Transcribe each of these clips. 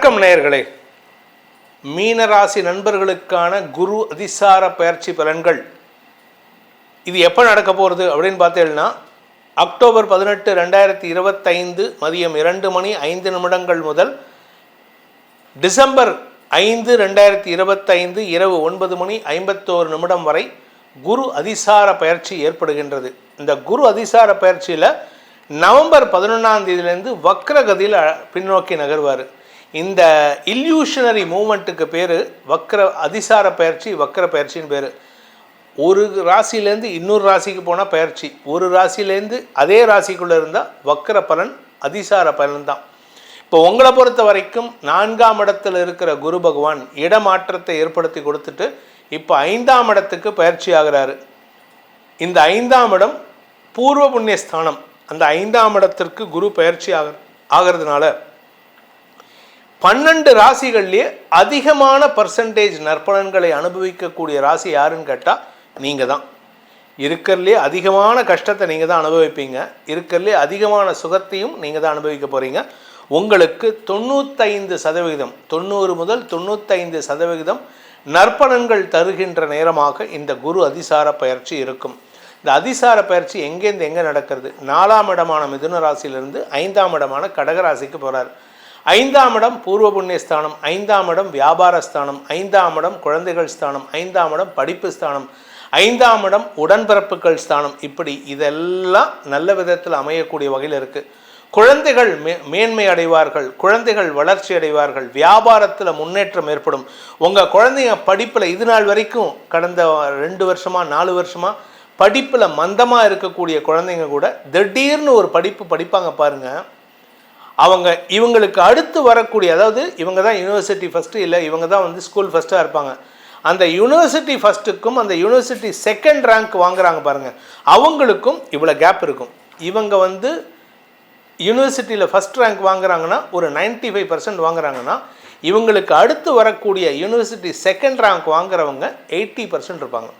வணக்கம் நேயர்களே. மீனராசி நண்பர்களுக்கான குரு அதிசார பயிற்சி பலன்கள். இது எப்போ நடக்க போகிறது அப்படின்னு பார்த்தீங்கன்னா அக்டோபர் பதினெட்டு ரெண்டாயிரத்தி இருபத்தைந்து மதியம் இரண்டு மணி ஐந்து நிமிடங்கள் முதல் டிசம்பர் ஐந்து ரெண்டாயிரத்தி இருபத்தைந்து இரவு ஒன்பது மணி ஐம்பத்தோரு நிமிடம் வரை குரு அதிசார பயிற்சி ஏற்படுகின்றது. இந்த குரு அதிசார பயிற்சியில் நவம்பர் பதினொன்றாம் தேதியிலேருந்து வக்ரகதியில் பின்னோக்கி நகர்வார். இந்த இல்யூஷனரி மூமெண்ட்டுக்கு பேர் வக்கர அதிசார பயிற்சி வக்கர பயிற்சின்னு பேர். ஒரு ராசியிலேருந்து இன்னொரு ராசிக்கு போனால் பயிற்சி. ஒரு ராசியிலேருந்து அதே ராசிக்குள்ளே இருந்தால் வக்கர பலன் அதிசார பலன் தான். இப்போ உங்களை பொறுத்த வரைக்கும் நான்காம் இடத்தில் இருக்கிற குரு பகவான் இடமாற்றத்தை ஏற்படுத்தி கொடுத்துட்டு இப்போ ஐந்தாம் இடத்துக்கு பயிற்சி ஆகிறாரு. இந்த ஐந்தாம் இடம் பூர்வ புண்ணியஸ்தானம். அந்த ஐந்தாம் இடத்திற்கு குரு பயிற்சி ஆக ஆகிறதுனால பன்னெண்டு ராசிகள்லேயே அதிகமான பர்சன்டேஜ் நற்பலன்களை அனுபவிக்கக்கூடிய ராசி யாருன்னு கேட்டால் நீங்கள் தான் இருக்கிறதுலே அதிகமான கஷ்டத்தை நீங்கள் தான் அனுபவிப்பீங்க. இருக்கிறதுலே அதிகமான சுகத்தையும் நீங்கள் தான் அனுபவிக்க போகிறீங்க உங்களுக்கு தொண்ணூத்தைந்து சதவிகிதம் தொண்ணூறு முதல் தொண்ணூத்தைந்து சதவிகிதம் நற்பலன்கள் தருகின்ற நேரமாக இந்த குரு அதிசார பயிற்சி இருக்கும். இந்த அதிசார பயிற்சி எங்கேருந்து எங்கே நடக்கிறது? நாலாம் இடமான மிதுன ராசியிலிருந்து ஐந்தாம் இடமான கடக ராசிக்கு போகிறார் ஐந்தாம் இடம் பூர்வ புண்ணிய ஸ்தானம் ஐந்தாம் இடம் வியாபார ஸ்தானம் ஐந்தாம் இடம் குழந்தைகள் ஸ்தானம் ஐந்தாம் இடம் படிப்பு ஸ்தானம் ஐந்தாம் இடம் உடன்பிறப்புகள் ஸ்தானம். இப்படி இதெல்லாம் நல்ல விதத்தில் அமையக்கூடிய வகையில் இருக்குது குழந்தைகள் மே மேன்மை அடைவார்கள் குழந்தைகள் வளர்ச்சி அடைவார்கள் வியாபாரத்தில் முன்னேற்றம் ஏற்படும். உங்கள் குழந்தைங்க படிப்பில் இது நாள் வரைக்கும் கடந்த ரெண்டு வருஷமாக நாலு வருஷமாக படிப்பில் மந்தமாக இருக்கக்கூடிய குழந்தைங்க கூட திடீர்னு ஒரு படிப்பு படிப்பாங்க பாருங்கள் அவங்க இவங்களுக்கு அடுத்து வரக்கூடிய அதாவது இவங்க தான் யூனிவர்சிட்டி ஃபஸ்ட்டு இல்லை இவங்க தான் வந்து ஸ்கூல் ஃபஸ்ட்டாக இருப்பாங்க. அந்த யூனிவர்சிட்டி ஃபஸ்ட்டுக்கும் அந்த யூனிவர்சிட்டி செகண்ட் ரேங்க் வாங்குறாங்க பாருங்கள் அவங்களுக்கும் இவ்வளோ கேப் இருக்கும். இவங்க வந்து யூனிவர்சிட்டியில் ஃபஸ்ட் ரேங்க் வாங்குறாங்கன்னா ஒரு 95% ஃபைவ் பர்சன்ட் வாங்குறாங்கன்னா இவங்களுக்கு அடுத்து வரக்கூடிய யூனிவர்சிட்டி செகண்ட் ரேங்க் வாங்குறவங்க எயிட்டி பர்சன்ட் இருப்பாங்க.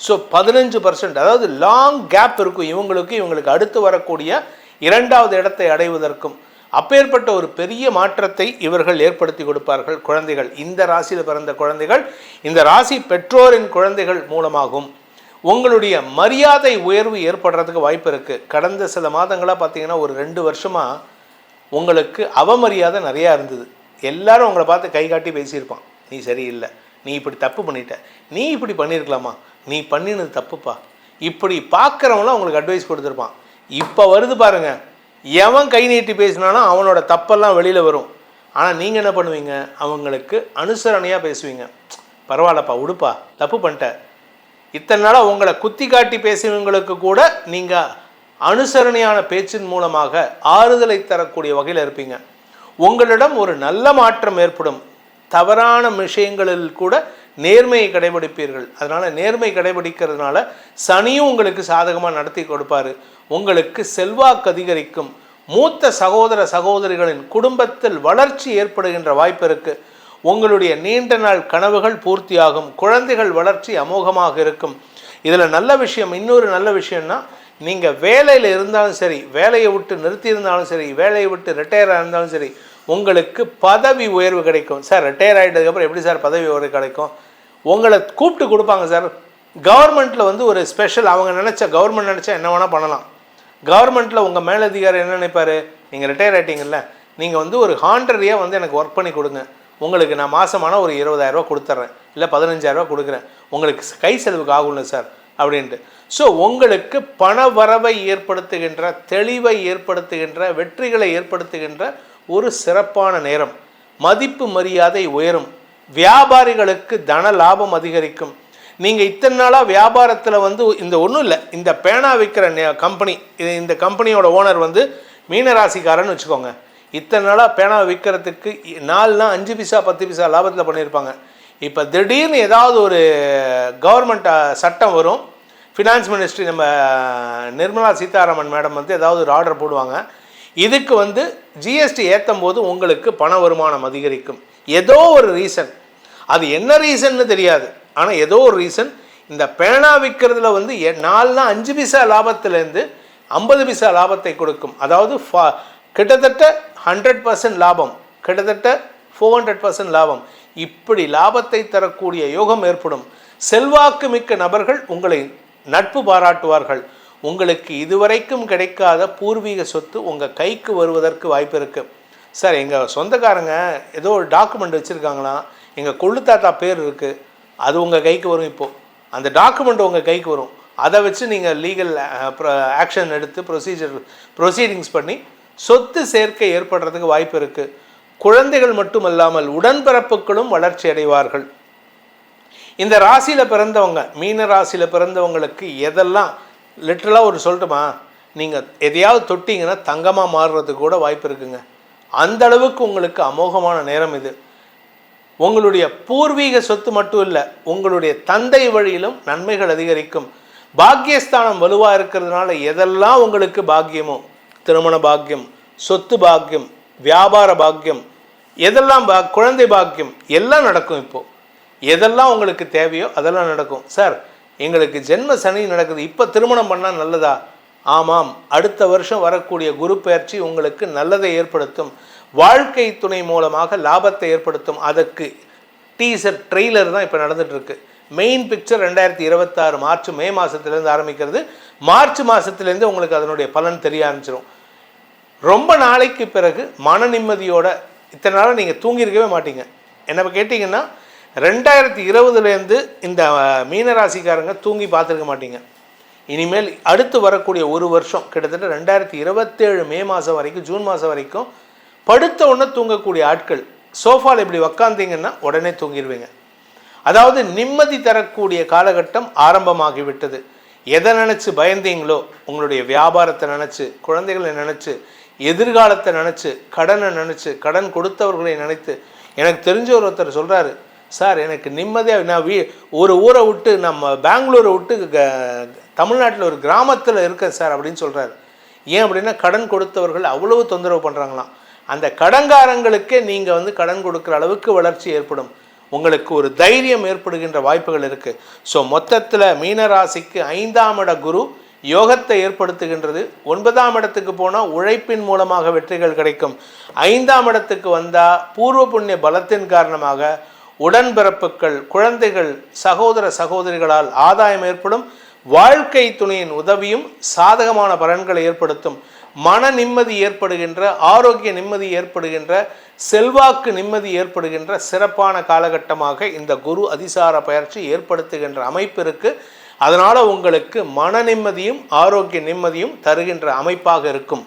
ஸோ பதினஞ்சு பர்சன்ட் அதாவது லாங் கேப் இருக்கும் இவங்களுக்கு இவங்களுக்கு அடுத்து வரக்கூடிய இரண்டாவது இடத்தை அடைவதற்கும். அப்பேற்பட்ட ஒரு பெரிய மாற்றத்தை இவர்கள் ஏற்படுத்தி கொடுப்பார்கள் குழந்தைகள். இந்த ராசியில் பிறந்த குழந்தைகள் இந்த ராசி பெற்றோரின் குழந்தைகள் மூலமாகும். உங்களுடைய மரியாதை உயர்வு ஏற்படுறதுக்கு வாய்ப்பு இருக்குது கடந்த சில மாதங்களாக பார்த்தீங்கன்னா ஒரு ரெண்டு வருஷமாக உங்களுக்கு அவமரியாதை நிறையா இருந்தது. எல்லாரும் உங்களை பார்த்து கை காட்டி பேசியிருப்பான். நீ சரியில்லை. நீ இப்படி தப்பு பண்ணிட்ட. நீ இப்படி பண்ணியிருக்கலாமா நீ பண்ணினது தப்புப்பா. இப்படி பார்க்குறவங்களாம் உங்களுக்கு அட்வைஸ் கொடுத்துருப்பான். இப்போ வருது பாருங்கள் எவன் கை நீட்டி பேசினானோ அவனோட தப்பெல்லாம் வெளியில் வரும். ஆனால் நீங்கள் என்ன பண்ணுவீங்க? அவங்களுக்கு அனுசரணையாக பேசுவீங்க. பரவாயில்லப்பா உடுப்பா தப்பு பண்ணிட்ட. இத்தனை நாளாக உங்களை குத்தி காட்டி பேசியவங்களுக்கு கூட நீங்கள் அனுசரணையான பேச்சின் மூலமாக ஆறுதலை தரக்கூடிய வகையில் இருப்பீங்க. உங்களிடம் ஒரு நல்ல மாற்றம் ஏற்படும். தவறான விஷயங்களில் கூட நேர்மையை கடைபிடிப்பீர்கள். அதனால் நேர்மை கடைபிடிக்கிறதுனால சனியும் உங்களுக்கு சாதகமாக நடத்தி கொடுப்பாரு. உங்களுக்கு செல்வாக்கு அதிகரிக்கும். மூத்த சகோதர சகோதரிகளின் குடும்பத்தில் வளர்ச்சி ஏற்படுகின்ற வாய்ப்பு இருக்குது உங்களுடைய நீண்ட நாள் கனவுகள் பூர்த்தியாகும். குழந்தைகள் வளர்ச்சி அமோகமாக இருக்கும். இதில் நல்ல விஷயம் இன்னொரு நல்ல விஷயம்னா நீங்கள் வேலையில் இருந்தாலும் சரி வேலையை விட்டு நிறுத்தி இருந்தாலும் சரி வேலையை விட்டு ரிட்டையர் இருந்தாலும் சரி உங்களுக்கு பதவி உயர்வு கிடைக்கும். சார் ரிட்டையர் ஆகிட்டதுக்கப்புறம் எப்படி சார் பதவி உயர்வு கிடைக்கும்? உங்களை கூப்பிட்டு கொடுப்பாங்க சார். கவர்மெண்ட்டில் வந்து ஒரு ஸ்பெஷல் அவங்க நினச்ச கவர்மெண்ட் நினச்சா என்ன வேணால் பண்ணலாம். கவர்மெண்ட்டில் உங்கள் மேலதிகாரி என்ன நினைப்பார்? நீங்கள் ரிட்டையர் ஆகிட்டீங்கல்ல நீங்கள் வந்து ஒரு ஹாண்டரியாக வந்து எனக்கு ஒர்க் பண்ணி கொடுங்க. உங்களுக்கு நான் மாதமான ஒரு இருபதாயிரரூவா கொடுத்துட்றேன் இல்லை பதினஞ்சாயிரரூவா கொடுக்குறேன். உங்களுக்கு கை செலவுக்கு ஆகும்ல சார் அப்படின்ட்டு. ஸோ உங்களுக்கு பண வரவை ஏற்படுத்துகின்ற தெளிவை ஏற்படுத்துகின்ற வெற்றிகளை ஏற்படுத்துகின்ற ஒரு சிறப்பான நேரம். மதிப்பு மரியாதை உயரும். வியாபாரிகளுக்கு தன லாபம் அதிகரிக்கும். நீங்கள் இத்தனை நாளாக வியாபாரத்தில் வந்து இந்த ஒன்றும் இல்லை. இந்த பேனா விற்கிற நே- கம்பெனி இது இந்த கம்பெனியோட ஓனர் வந்து மீனராசிக்காரன்னு வச்சுக்கோங்க. இத்தனை நாளாக பேனா விற்கிறதுக்கு நாலுனா அஞ்சு பைசா பத்து பைசா லாபத்தில் பண்ணியிருப்பாங்க இப்போ திடீர்னு ஏதாவது ஒரு கவர்மெண்ட் சட்டம் வரும். ஃபினான்ஸ் மினிஸ்ட்ரி நம்ம நிர்மலா சீதாராமன் மேடம் வந்து ஏதாவது ஒரு ஆர்டர் போடுவாங்க. இதுக்கு வந்து ஜிஎஸ்டி ஏற்றும் போது உங்களுக்கு பண வருமானம் அதிகரிக்கும். ஏதோ ஒரு ரீசன் அது என்ன ரீசன்னு தெரியாது. ஆனால் ஏதோ ஒரு ரீசன் இந்த பேனா விற்கிறதுல வந்து எ- நாலுனா அஞ்சு பைசா லாபத்திலேருந்து ஐம்பது பைசா லாபத்தை கொடுக்கும். அதாவது ஃபா- கிட்டத்தட்ட ஹண்ட்ரட் பர்சன்ட் லாபம். கிட்டத்தட்ட ஃபோர் ஹண்ட்ரட் பர்சன்ட் லாபம். இப்படி லாபத்தை தரக்கூடிய யோகம் ஏற்படும். செல்வாக்கு மிக்க நபர்கள் உங்களை நட்பு பாராட்டுவார்கள். உங்களுக்கு இதுவரைக்கும் கிடைக்காத பூர்வீக சொத்து உங்கள் கைக்கு வருவதற்கு வாய்ப்பு இருக்குது சார் எங்கள் சொந்தக்காரங்க ஏதோ ஒரு டாக்குமெண்ட் வச்சுருக்காங்களா? எங்கள் கொள்ளு தாத்தா பேர் இருக்குது அது உங்கள் கைக்கு வரும் இப்போது அந்த டாக்குமெண்ட் உங்கள் கைக்கு வரும். அதை வச்சு நீங்கள் லீகல் ஆக்ஷன் எடுத்து ப்ரொசீஜர் ப்ரொசீடிங்ஸ் பண்ணி சொத்து சேர்க்கை ஏற்படுறதுக்கு வாய்ப்பு இருக்குது குழந்தைகள் மட்டுமல்லாமல் உடன்பிறப்புகளும் வளர்ச்சி அடைவார்கள். இந்த ராசியில் பிறந்தவங்க மீன ராசியில் பிறந்தவங்களுக்கு எதெல்லாம் லிட்ரலாக ஒரு சொல்லட்டுமா? நீங்கள் எதையாவது தொட்டிங்கன்னா தங்கமாக மாறுறதுக்கு கூட வாய்ப்பு இருக்குங்க. அந்த அளவுக்கு உங்களுக்கு அமோகமான நேரம் இது. உங்களுடைய பூர்வீக சொத்து மட்டும் இல்லை உங்களுடைய தந்தை வழியிலும் நன்மைகள் அதிகரிக்கும். பாக்கியஸ்தானம் வலுவாக இருக்கிறதுனால எதெல்லாம் உங்களுக்கு பாக்கியமோ திருமண பாக்கியம் சொத்து பாக்கியம் வியாபார பாக்கியம் எதெல்லாம் பா குழந்தை பாக்கியம் எல்லாம் நடக்கும் இப்போது எதெல்லாம் உங்களுக்கு தேவையோ அதெல்லாம் நடக்கும். சார் எங்களுக்கு ஜென்ம சனி நடக்குது இப்போ திருமணம் பண்ணால் நல்லதா? ஆமாம். அடுத்த வருஷம் வரக்கூடிய குரு பயிற்சி உங்களுக்கு நல்லதை ஏற்படுத்தும். வாழ்க்கை துணை மூலமாக லாபத்தை ஏற்படுத்தும். அதற்கு டீசர் ட்ரெய்லர் தான் இப்போ நடந்துகிட்ருக்கு மெயின் பிக்சர் ரெண்டாயிரத்தி இருபத்தாறு மார்ச் மே மாதத்துலேருந்து ஆரம்பிக்கிறது. மார்ச் மாதத்துலேருந்து உங்களுக்கு அதனுடைய பலன் தெரிய ஆரம்பிச்சிடும் ரொம்ப நாளைக்கு பிறகு மன நிம்மதியோட இத்தனை நாளாக நீங்கள் தூங்கியிருக்கவே மாட்டீங்க. என்ன கேட்டிங்கன்னா ரெண்டாயிரத்தி இருபதுலேருந்து இந்த மீனராசிக்காரங்க தூங்கி பார்த்துருக்க மாட்டீங்க. இனிமேல் அடுத்து வரக்கூடிய ஒரு வருஷம் கிட்டத்தட்ட ரெண்டாயிரத்தி இருபத்தேழு மே மாதம் வரைக்கும் ஜூன் மாதம் வரைக்கும் படுத்த உடனே தூங்கக்கூடிய ஆட்கள் சோஃபாவில் இப்படி உக்காந்தீங்கன்னா உடனே தூங்கிடுவீங்க அதாவது நிம்மதி தரக்கூடிய காலகட்டம் ஆரம்பமாகிவிட்டது. எதை நினச்சி பயந்தீங்களோ உங்களுடைய வியாபாரத்தை நினச்சி குழந்தைகளை நினச்சி எதிர்காலத்தை நினச்சி கடனை நினச்சி கடன் கொடுத்தவர்களை நினைத்து எனக்கு தெரிஞ்ச ஒருத்தர் சொல்கிறாரு சார் எனக்கு நிம்மதியாக நான் வீ ஒரு ஊரை விட்டு நம்ம பெங்களூரை விட்டு க- தமிழ்நாட்டில் ஒரு கிராமத்தில் இருக்கேன் சார் அப்படின்னு சொல்கிறாரு ஏன் அப்படின்னா கடன் கொடுத்தவர்கள் அவ்வளவு தொந்தரவு பண்ணுறாங்களாம் அந்த கடன்காரங்களுக்கே நீங்கள் வந்து கடன் கொடுக்குற அளவுக்கு வளர்ச்சி ஏற்படும். உங்களுக்கு ஒரு தைரியம் ஏற்படுகின்ற வாய்ப்புகள் இருக்குது ஸோ மொத்தத்தில் மீனராசிக்கு ஐந்தாம் இட குரு யோகத்தை ஏற்படுத்துகின்றது. ஒன்பதாம் இடத்துக்கு போனால் உழைப்பின் மூலமாக வெற்றிகள் கிடைக்கும். ஐந்தாம் இடத்துக்கு வந்தால் பூர்வ புண்ணிய பலத்தின் காரணமாக உடன்பிறப்புகள் குழந்தைகள் சகோதர சகோதரிகளால் ஆதாயம் ஏற்படும் வாழ்க்கை துணையின் உதவியும் சாதகமான பலன்களை ஏற்படுத்தும் மன நிம்மதி ஏற்படுகின்ற ஆரோக்கிய நிம்மதி ஏற்படுகின்ற செல்வாக்கு நிம்மதி ஏற்படுகின்ற சிறப்பான காலகட்டமாக இந்த குரு அதிசார பயிற்சி ஏற்படுத்துகின்ற அமைப்பு இருக்கு. அதனால் உங்களுக்கு மன நிம்மதியும் ஆரோக்கிய நிம்மதியும் தருகின்ற அமைப்பாக இருக்கும்.